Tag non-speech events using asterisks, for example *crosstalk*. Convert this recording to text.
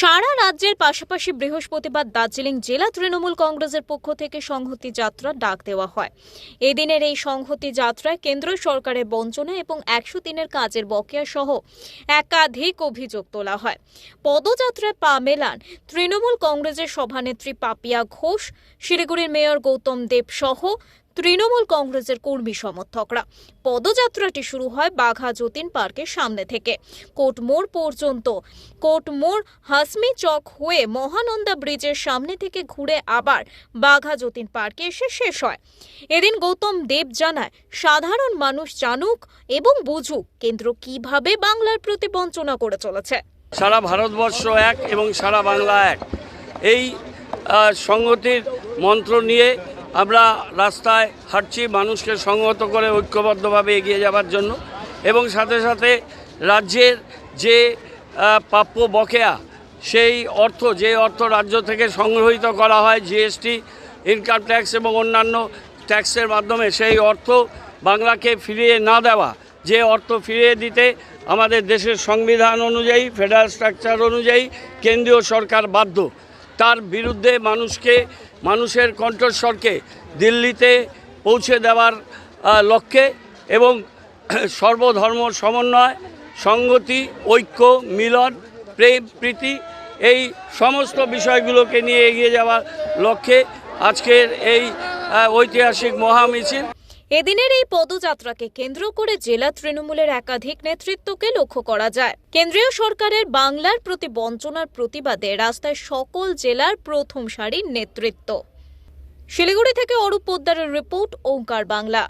সারা রাজ্যের পাশাপাশি বৃহস্পতিবার দার্জিলিং জেলা তৃণমূল কংগ্রেসের পক্ষ থেকে সংহতি যাত্রা ডাক দেওয়া হয়। এদিনের এই সংহতি যাত্রায় কেন্দ্র সরকারের বঞ্চনা এবং একশো দিনের কাজের বকেয়া সহ একাধিক অভিযোগ তোলা হয়। পদযাত্রায় পা মেলান তৃণমূল কংগ্রেসের সভানেত্রী পাপিয়া ঘোষ, শিলিগুড়ির মেয়র গৌতম দেব সহ তৃণমূল কংগ্রেসের কর্মী সমর্থকরা। পদযাত্রাটি শুরু হয় বাঘা যতীন পার্কের সামনে থেকে। কোটমোড় পর্যন্ত। কোটমোড় হাসমি চক হয়ে মহানন্দা ব্রিজের সামনে থেকে ঘুরে আবার বাঘা যতীন পার্কে এসে শেষ হয়। এদিন গৌতম দেব জানায় সাধারণ মানুষ জানুক এবং বুঝুক কেন্দ্র কীভাবে বাংলার প্রতি বঞ্চনা করে চলেছে। সারা ভারতবর্ষ এক এবং সারা বাংলা এক। এই আহ, সংহতির মন্ত্র নিয়ে আমরা রাস্তায় হাঁটছি মানুষকে সংহত করে ঐক্যবদ্ধভাবে এগিয়ে যাওয়ার জন্য এবং সাথে সাথে রাজ্যের যে প্রাপ্য বকেয়া, সেই অর্থ, যে অর্থ রাজ্য থেকে সংগ্রহিত করা হয়, জিএসটি ইনকাম ট্যাক্স এবং অন্যান্য ট্যাক্সের মাধ্যমে, সেই অর্থ বাংলাকে ফিরিয়ে না দেওয়া, যে অর্থ ফিরিয়ে দিতে আমাদের দেশের সংবিধান অনুযায়ী ফেডারেল স্ট্রাকচার অনুযায়ী কেন্দ্রীয় সরকার বাধ্য। তার বিরুদ্ধে মানুষকে মানুষের কণ্ঠস্বরকে দিল্লিতে পৌঁছে দেওয়ার লক্ষ্যে এবং *clears throat* সর্বধর্ম সমন্বয় সংগতি ঐক্য, মিলন, প্রেম, প্রীতি এই সমস্ত বিষয়গুলোকে নিয়ে এগিয়ে যাওয়ার লক্ষ্যে আজকের এই ঐতিহাসিক মহামিছিল। এদিনের এই পদযাত্রাকে কেন্দ্র করে জেলা তৃণমূলের একাধিক নেতৃত্বকে লক্ষ্য করা যায়। কেন্দ্রীয় সরকারের বাংলার প্রতি বঞ্চনার প্রতিবাদে রাস্তায় সকল জেলার প্রথম সারির নেতৃত্ব। শিলিগুড়ি থেকে অরূপ পোদ্দারের রিপোর্ট, ওঙ্কার বাংলা।